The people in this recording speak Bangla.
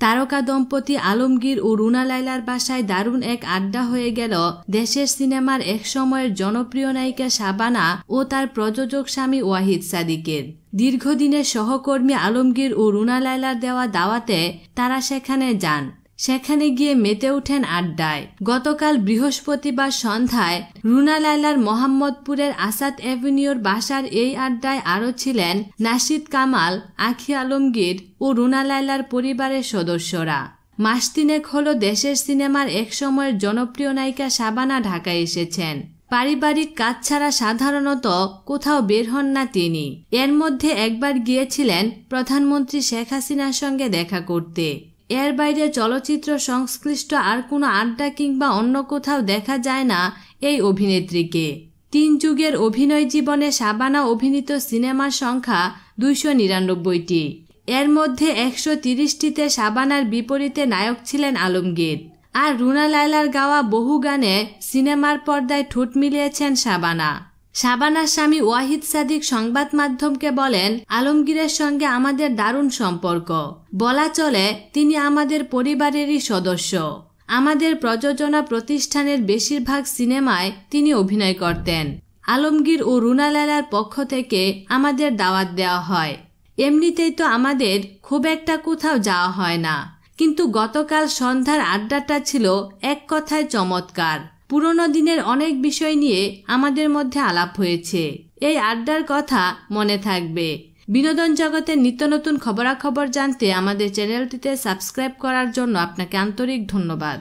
তারকা দম্পতি আলমগীর ও রুনা লাইলার বাসায় দারুণ এক আড্ডা হয়ে গেল দেশের সিনেমার এক সময়ের জনপ্রিয় নায়িকা শাবানা ও তার প্রযোজক স্বামী ওয়াহিদ সাদিকের। দীর্ঘদিনের সহকর্মী আলমগীর ও রুনা লাইলার দেওয়া দাওয়াতে তারা সেখানে যান। সেখানে গিয়ে মেতে ওঠেন আড্ডায়। গতকাল বৃহস্পতিবার সন্ধ্যায় রুনা লাইলার মোহাম্মদপুরের আসাদ অ্যাভিনিউর বাসার এই আড্ডায় আরও ছিলেন নাসিদ কামাল, আখি আলমগীর ও রুনা লাইলার পরিবারের সদস্যরা। মাস তিনেক হল দেশের সিনেমার এক সময়ের জনপ্রিয় নায়িকা সাবানা ঢাকায় এসেছেন। পারিবারিক কাজ ছাড়া সাধারণত কোথাও বের হন না তিনি। এর মধ্যে একবার গিয়েছিলেন প্রধানমন্ত্রী শেখ হাসিনার সঙ্গে দেখা করতে। এর বাইরে চলচ্চিত্র সংশ্লিষ্ট আর কোনো আড্ডা কিংবা অন্য কোথাও দেখা যায় না এই অভিনেত্রীকে। তিন যুগের অভিনয় জীবনে সাবানা অভিনীত সিনেমার সংখ্যা দুইশো নিরানব্বইটি। এর মধ্যে একশো তিরিশটিতে সাবানার বিপরীতে নায়ক ছিলেন আলমগীর। আর রুনা লায়লার গাওয়া বহু গানে সিনেমার পর্দায় ঠোঁট মিলিয়েছেন সাবানা। শাবানার স্বামী ওয়াহিদ সাদিক সংবাদ মাধ্যমকে বলেন, আলমগীরের সঙ্গে আমাদের দারুণ সম্পর্ক। বলা চলে, তিনি আমাদের পরিবারেরই সদস্য। আমাদের প্রযোজনা প্রতিষ্ঠানের বেশিরভাগ সিনেমায় তিনি অভিনয় করতেন। আলমগীর ও রুনা লালার পক্ষ থেকে আমাদের দাওয়াত দেওয়া হয়। এমনিতেই তো আমাদের খুব একটা কোথাও যাওয়া হয় না। কিন্তু গতকাল সন্ধ্যার আড্ডাটা ছিল এক কথায় চমৎকার। পুরনো দিনের অনেক বিষয় নিয়ে আমাদের মধ্যে আলাপ হয়েছে। এই আড্ডার কথা মনে থাকবে। বিনোদন জগতের নিত্য নতুন খবরাখবর জানতে আমাদের চ্যানেলটিতে সাবস্ক্রাইব করার জন্য আপনাকে আন্তরিক ধন্যবাদ।